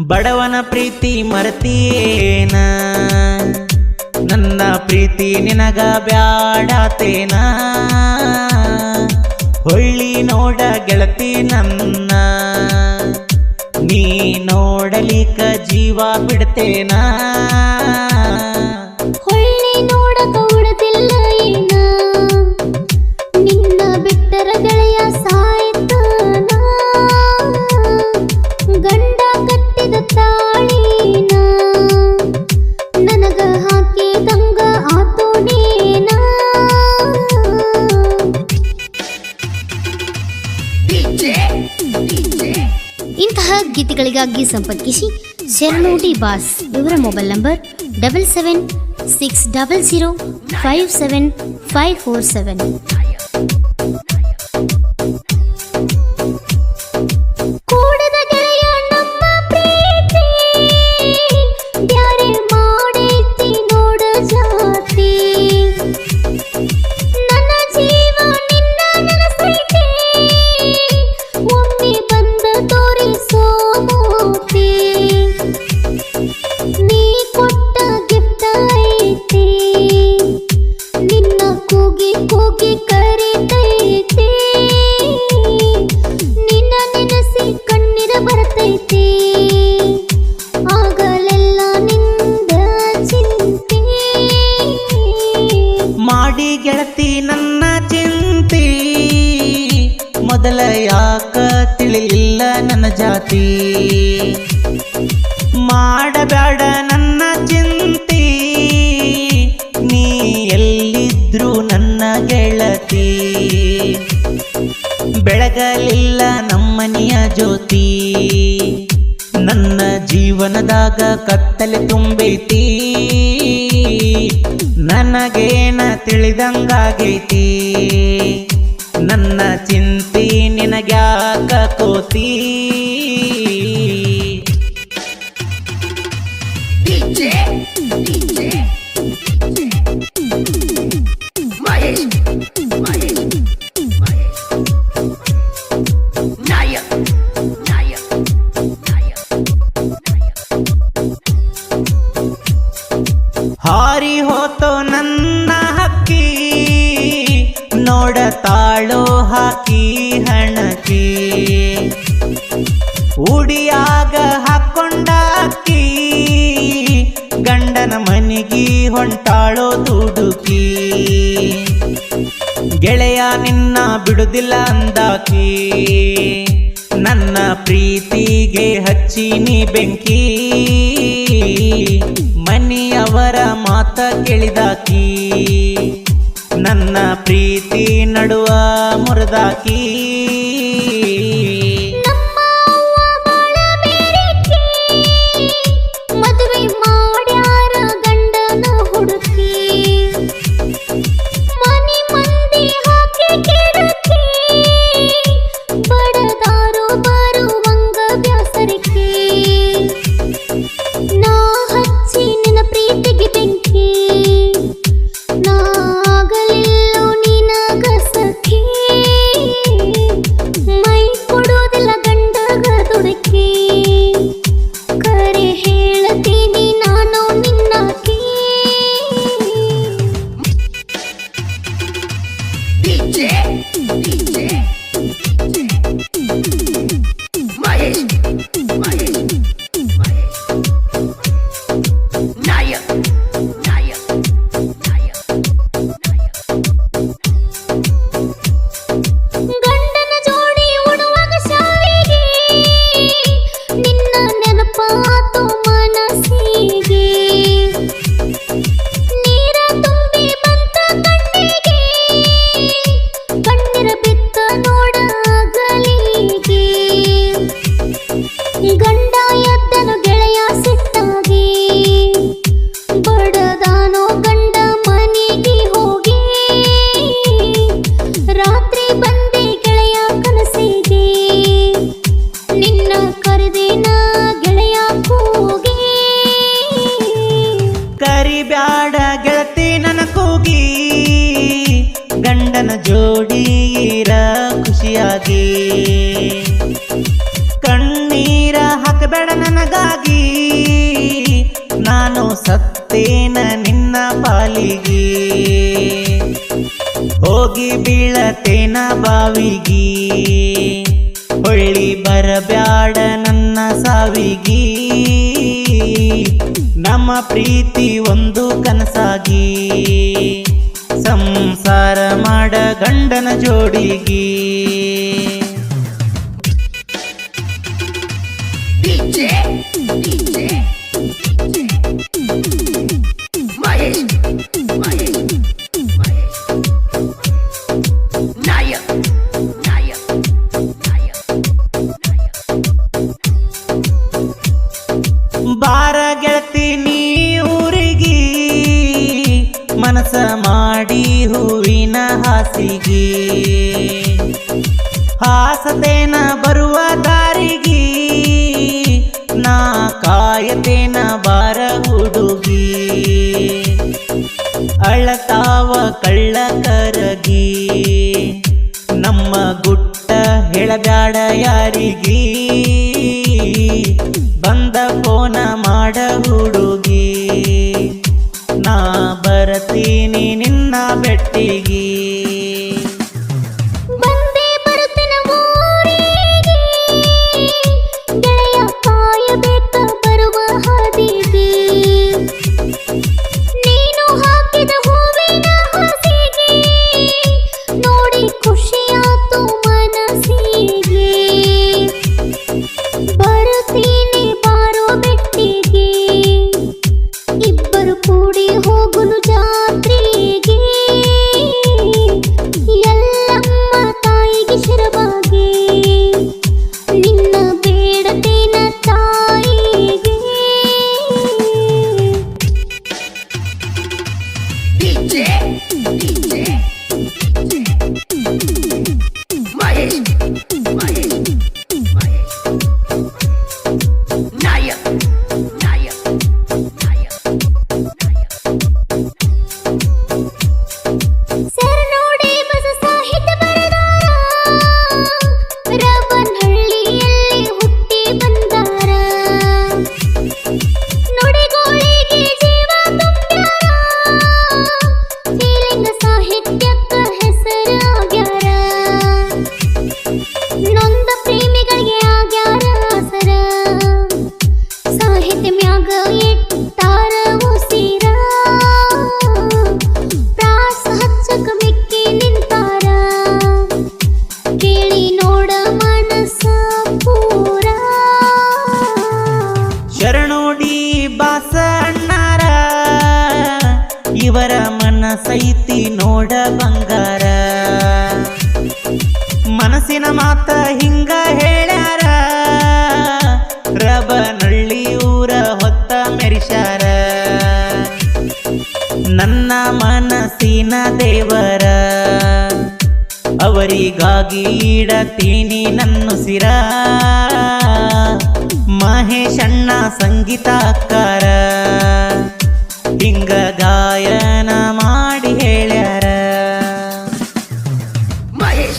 ಬಡವನ ಪ್ರೀತಿ ಮರತಿಯೇನ? ನನ್ನ ಪ್ರೀತಿ ನಿನಗ ಬ್ಯಾಡತೇನ? ಹೊಳ್ಳಿ ನೋಡ ಗೆಳತಿ ನನ್ನ. ನೀ ನೋಡಲಿಕ್ಕ ಜೀವ ಬಿಡ್ತೇನ? ಗೀತೆಗಳಿಗಾಗಿ ಸಂಪರ್ಕಿಸಿ ಶರಣೋಡಿ ಬಾಸ್ ಇವರ mobile number double seven six double zero five seven five four seven. ಜಾತಿ ಮಾಡಬೇಡ ನನ್ನ ಚಿಂತಿ. ನೀ ಎಲ್ಲಿದ್ರು ನನ್ನ ಗೆಳತಿ. ಬೆಳಗಲಿಲ್ಲ ನಮ್ಮನೆಯ ಜ್ಯೋತಿ. ನನ್ನ ಜೀವನದಾಗ ಕತ್ತಲೆ ತುಂಬೈತಿ ನನಗೇನ ತಿಳಿದಂಗಾಗೈತಿ. ನನ್ನ ಚಿಂತಿ ನಿನಗ್ಯಾಕ ಕೋತಿ. ನೋಡತಾಳೋ ಹಾಕಿ ಹಣಕಿ. ಉಡಿಯಾಗ ಹಾಕೊಂಡ ಅಕ್ಕಿ ಗಂಡನ ಮನೆಗೆ ಹೊಂಟಾಳೋ ದುಡುಕಿ. ಗೆಳೆಯ ನಿನ್ನ ಬಿಡುದಿಲ್ಲ ಅಂದಾಕಿ, ನನ್ನ ಪ್ರೀತಿಗೆ ಹಚ್ಚಿನಿ ಬೆಂಕಿ. ಮನಿಯವರ ಮಾತ ಕೇಳಿದಾಕಿ. ಪ್ರೀತಿ ನಡುವ ಮುರಿದಾಕಿ ಜೋಡಿರ ಖುಷಿಯಾಗಿ. ಕಣ್ಣೀರ ಹಾಕಬೇಡ ನನಗಾಗಿ. ನಾನು ಸತ್ತೇನ ನಿನ್ನ ಪಾಲಿಗೆ. ಹೋಗಿ ಬೀಳತೇನ ಬಾವಿಗಿ. ಹೊಳ್ಳಿ ಬರಬ್ಯಾಡ ನನ್ನ ಸಾವಿಗಿ. ನಮ್ಮ ಪ್ರೀತಿ ಒಂದು ಕನಸಾಗಿ. ಸಂಸಾರ ಮಾಡ ಗಂಡನ ಜೋಡಿಗಿ. ಹಾಸಿಗೆ ಹಾಸತೇನ ಬರುವ ಬಂಗಾರ. ಮನಸ್ಸಿನ ಮಾತ ಹಿಂಗ ಹೇಳ್ಯಾರ. ರಬನಳ್ಳಿ ಊರ ಹೊತ್ತ ಮೆರಿಶಾರ ನನ್ನ ಮನಸ್ಸಿನ ದೇವರ. ಅವರಿಗಾಗಿ ಇಡತೀನಿ ನನ್ನ ಸಿರ. ಮಹೇಶಣ್ಣ ಸಂಗೀತಕಾರ. ಹಿಂಗ